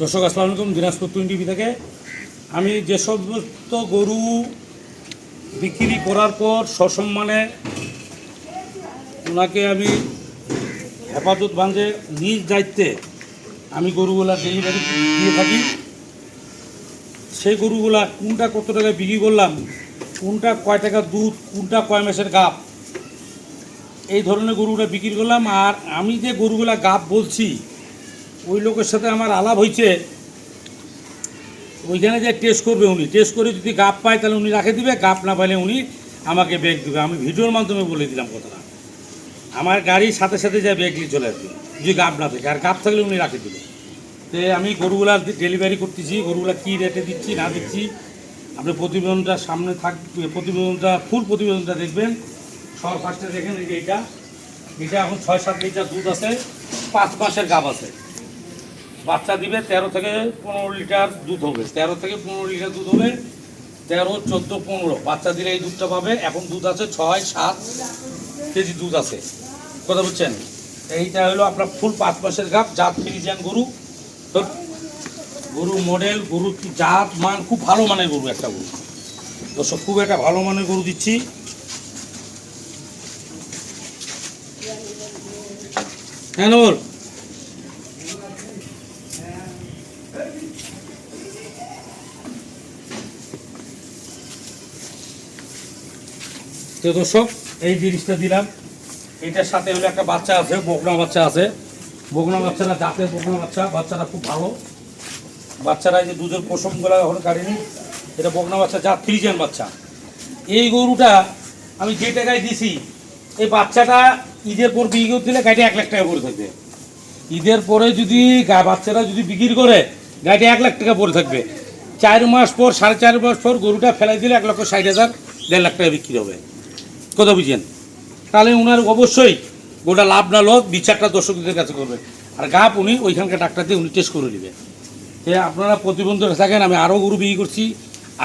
দর্শক, আসসালামু আলাইকুম, দিনাজপুর টুইন টিভি থেকে। আমি যে সমস্ত গরু বিক্রি করার পর সসম্মানে ওনাকে আমি হেফাজত বাঁধে নিজ দায়িত্বে আমি গরুগুলা ডেলিভারি দিয়ে থাকি। সেই গরুগুলা কোনটা কত টাকায় বিক্রি করলাম, কোনটা কয় টাকা দুধ, কোনটা কয় মাসের গাপ, এই ধরনের গরুটা বিক্রি করলাম। আর আমি যে গরুগুলা গাপ বলছি ওই লোকের সাথে আমার আলাপ হয়েছে ওইখানে যে টেস্ট করবে উনি। টেস্ট করে যদি গাপ পায়, তাহলে উনি রাখে দিবে, গাপ না পাইলে উনি আমাকে ব্যাগ দেবে। আমি ভিডিওর মাধ্যমে বলে দিলাম কথাটা। আমার গাড়ির সাথে সাথে যা ব্যাগ নিয়ে চলে আসবে, যদি গাপ না থাকে। আর গাপ থাকলে উনি রাখে দেবে। তো আমি গরুগুলা ডেলিভারি করতেছি, গরুগুলা কী রেটে দিচ্ছি, না দিচ্ছি, আপনি প্রতিবেদনটা সামনে থাকবে প্রতিবেদনটা ফুল প্রতিবেদনটা দেখবেন। সব ফার্স্টে দেখেন এইটা এটা। এখন ছয় সাত লিটার দুধ আছে, পাঁচ মাসের গাপ আছে। বাচ্চা দিবে তেরো থেকে পনেরো লিটার দুধ হবে। তেরো থেকে পনেরো লিটার দুধ হবে, তেরো, চোদ্দ, পনেরো। বাচ্চা দিলে এই দুধটা পাবে। এখন দুধ আছে ছয়, সাত কেজি দুধ আছে। কথা বলছেন এইটা হলো আপনার ফুল পাঁচ মাসের গাপ, জাত ফ্রিজিয়ান গরু। তো গরু মডেল, গরু জাত, মান, খুব ভালো মানের গরু একটা গরু। দর্শক, খুব একটা ভালো মানের গরু দিচ্ছি। হ্যাঁ তো দর্শক, এই জিনিসটা দিলাম। এটার সাথে হলো একটা বাচ্চা আছে, বকনা বাচ্চা আছে। বকনা বাচ্চাটা দাঁতের বকনা বাচ্চা বাচ্চারা খুব ভালো। বাচ্চারা এই যে দুধের পশমগুলো এখন কাটেনি, এটা বকনা বাচ্চা যা ফ্রিজিয়ান বাচ্চা। এই গরুটা আমি যে টাকায় দিছি, এই বাচ্চাটা ঈদের পর বিক্রি করে দিলে গাড়িটা এক লাখ টাকা পড়ে থাকবে। ঈদের পরে যদি বাচ্চারা যদি বিক্রি করে, গাড়িটা এক লাখ টাকা পড়ে থাকবে। চার মাস পর, সাড়ে চার মাস পর গরুটা ফেলাই দিলে এক লক্ষ ষাট হাজার, দেড় লাখ টাকা বিক্রি হবে। কথা বুঝছেন তাহলে ওনার অবশ্যই গোটা লাভ না লোক বিচারটা দর্শকদের কাছে করবে। আর গাপ উনি ওইখানকার ডাক্তার দিয়ে উনি টেস্ট করে নেবে। যে আপনারা প্রতিবন্ধক থাকেন আমি আরও গরু বিক্রি করছি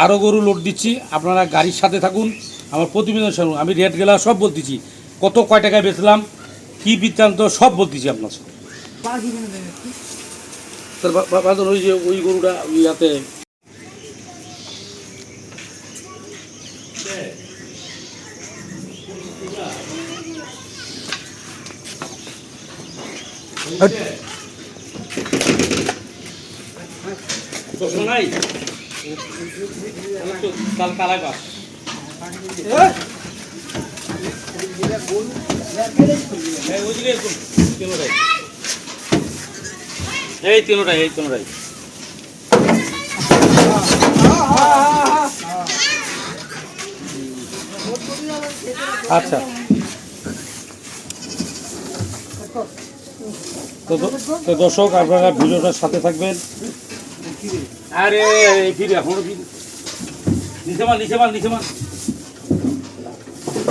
আরও গরু লোড দিচ্ছি আপনারা গাড়ির সাথে থাকুন আমার প্রতিবেদন শুনুন। আমি রেট গেলা সব বলতেছি কত কয় টাকায় বেচলাম কী বৃত্তান্ত সব বলতেছি আপনার সাথে ওই যে ওই গরুটা ইয়াতে চশমা নাই কাল কালাই পাস এই তিনোটাই এই তিনোটাই আচ্ছা। তো দর্শক, আপনারা ভিডিওটার সাথে থাকবেন। আরে নিচে মাল, নিচে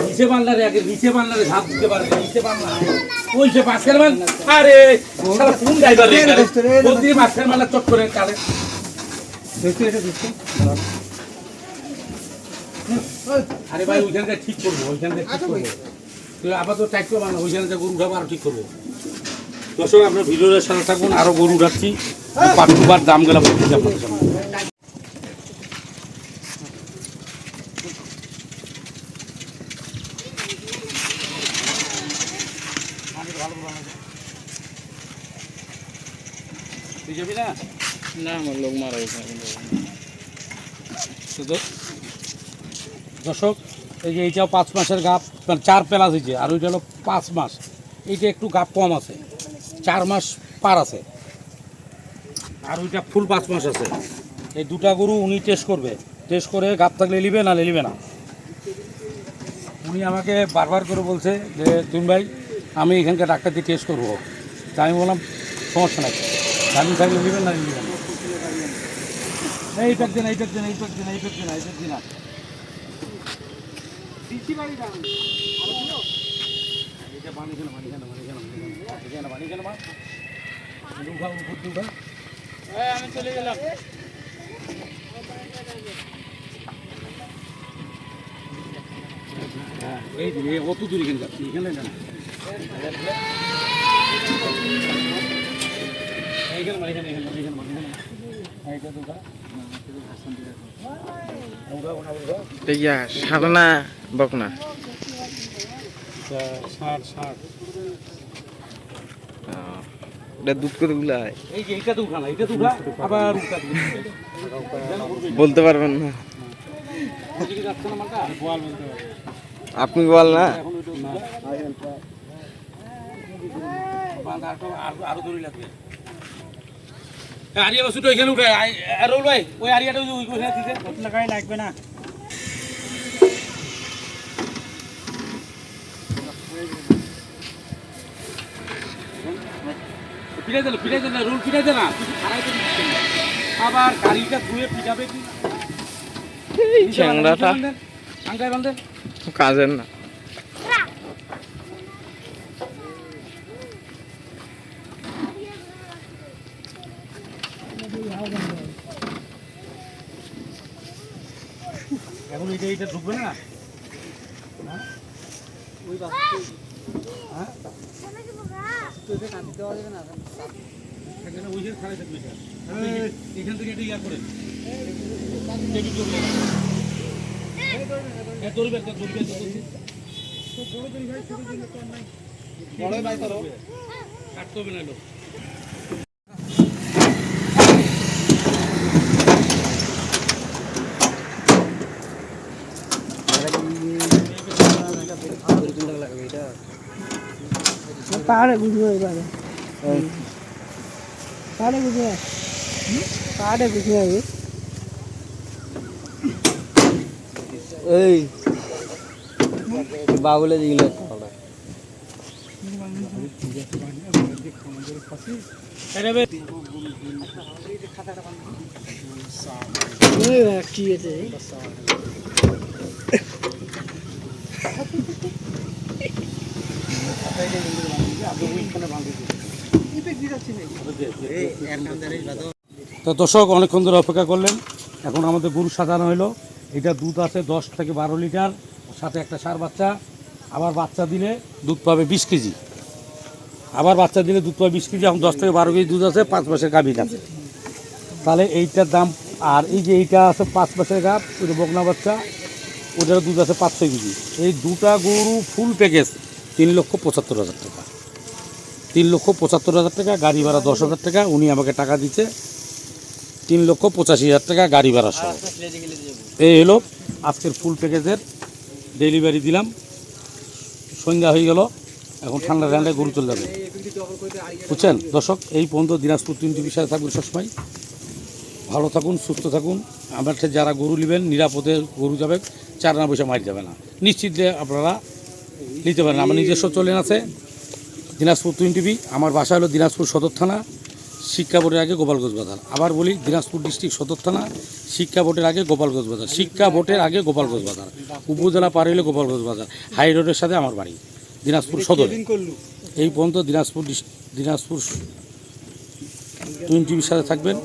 নিচে আগে নিচে মারলা রে, ঝাঁপ দিতে পারবে। নিচে চট করে আরে ভাই ওইখানটা ঠিক করব ওইখানটা ঠিক করব। আপাতত টাইট করব না ওইখানটা গরু আরও ঠিক করব। দর্শক আপনার ভিডিওর সাথে থাকুন আরও গরু উঠাচ্ছি। পাটুবার দাম গেলা বলতেছি আপনাদের সামনে। না? না আমার লোক মারা গেছে দর্শক এই যে এইটাও পাঁচ মাসের গাপ মানে চার প্লাস হয়েছে আর ওইটা হলো পাঁচ মাস। এইটা একটু গাপ কম আছে। চার মাস পার আছে। আর ওইটা ফুল পাঁচ মাস আছে। এই দুটা গরু উনি টেস্ট করবে। টেস্ট করে গাপ থাকলে নিবে না নিবে না। উনি আমাকে বারবার করে বলছে যে তুমি ভাই, আমি এখানকার ডাক্তার দিয়ে টেস্ট করব। তা আমি বললাম, সমস্যা নাই। দামি থাকলে নেবেন না নেবেন না। এই প্যাক দিন এই প্যাক দিন এই প্যাক দিন এই প্যাক দিন এই দিন এটা পানি পানি পানি আমি চলে গেলাম এই এই অত দূর এখানে যাচ্ছি এখানে না এইখানে মানে এখানে এখানে এখানে মানে এখানে এইটা দুটা ওটা ওটা ওটা ইয়া সারা। ষাট এটা দুধ করে হয়। এইটা তো উঠা না এইটা তো উঠা আবার উঠা দিবি। বলতে পারবেন না। আপনি বল না। আরও আরো- আরও আরিয়া বাসুটা ওইখানে উঠে রোল ভাই ওই আরিয়াটা ওই ওইখানে লাগবে না। পিটাই দিল পিটাই দিল রোল পিটাই দে না। কিছু খারাই তো আবার গাড়িটা ধুয়ে পিটাবে কি? চ্যাংড়াটা আঙ্কায় বান্ধে কাজের না। এখন এইটা এইটা ঢুকবে না? হ্যাঁ? ওই বাস। হ্যাঁ এখান থেকে এটা ইয়া করে। হ্যাঁ, দড়ি। কাটতে হবে না এলো। পাহাড়ে ঘুরবে এবারে। পাহাড়ে ঘুরবে পাহাড়ে ঘুরবে এই। বাবুলে দিলে কি আছে তো দর্শক, অনেকক্ষণ ধরে অপেক্ষা করলেন। এখন আমাদের গরু সাজানো হলো। এটা দুধ আছে দশ থেকে বারো লিটার, সাথে একটা সার বাচ্চা। আবার বাচ্চা দিলে দুধ পাবে বিশ কেজি। আবার বাচ্চা দিলে দুধ পাবে বিশ কেজি, এখন দশ থেকে বারো কেজি দুধ আছে, পাঁচ মাসের গাভীর আছে। তাহলে এইটার দাম, আর এই যে এইটা আছে পাঁচ মাসের গাভ, ওইটা বকনা বাচ্চা ওটার দুধ আছে পাঁচশো কেজি। এই দুটা গরু ফুল প্যাকেজ তিন লক্ষ পঁচাত্তর হাজার টাকা। তিন লক্ষ পঁচাত্তর হাজার টাকা, গাড়ি ভাড়া দশ হাজার টাকা, উনি আমাকে টাকা দিচ্ছে তিন লক্ষ পঁচাশি হাজার টাকা গাড়ি ভাড়া সহ। এই হলো আজকের ফুল প্যাকেজের ডেলিভারি দিলাম। সন্ধ্যা হয়ে গেল, এখন ঠান্ডা ঠান্ডায় গরু চলে যাবে। বুঝছেন? দর্শক, এই পর্যন্ত দিনাজপুর তিনটি বিষয়ে থাকবেন সবসময়। ভালো থাকুন, সুস্থ থাকুন। আমার সাথে যারা গরু নেবেন, নিরাপদে গরু যাবে, চার না পয়সা মারি যাবে না। নিশ্চিত আপনারা নিতে পারেন। আমার নিজস্ব চলেন আছে। দিনাজপুর টুইন টিভি আমার বাসা হলো দিনাজপুর সদর থানা শিক্ষা বোর্ডের আগে গোপালগঞ্জ বাজার। আবার বলি দিনাজপুর ডিস্ট্রিক্ট সদর থানা শিক্ষা বোর্ডের আগে গোপালগঞ্জ বাজার। শিক্ষা বোর্ডের আগে গোপালগঞ্জ বাজার। উপজেলা পার হইলে গোপালগঞ্জ বাজার। হাই রোডের সাথে আমার বাড়ি দিনাজপুর সদর। এই পর্যন্ত দিনাজপুর দিনাজপুর টুইন টিভির সাথে থাকবেন।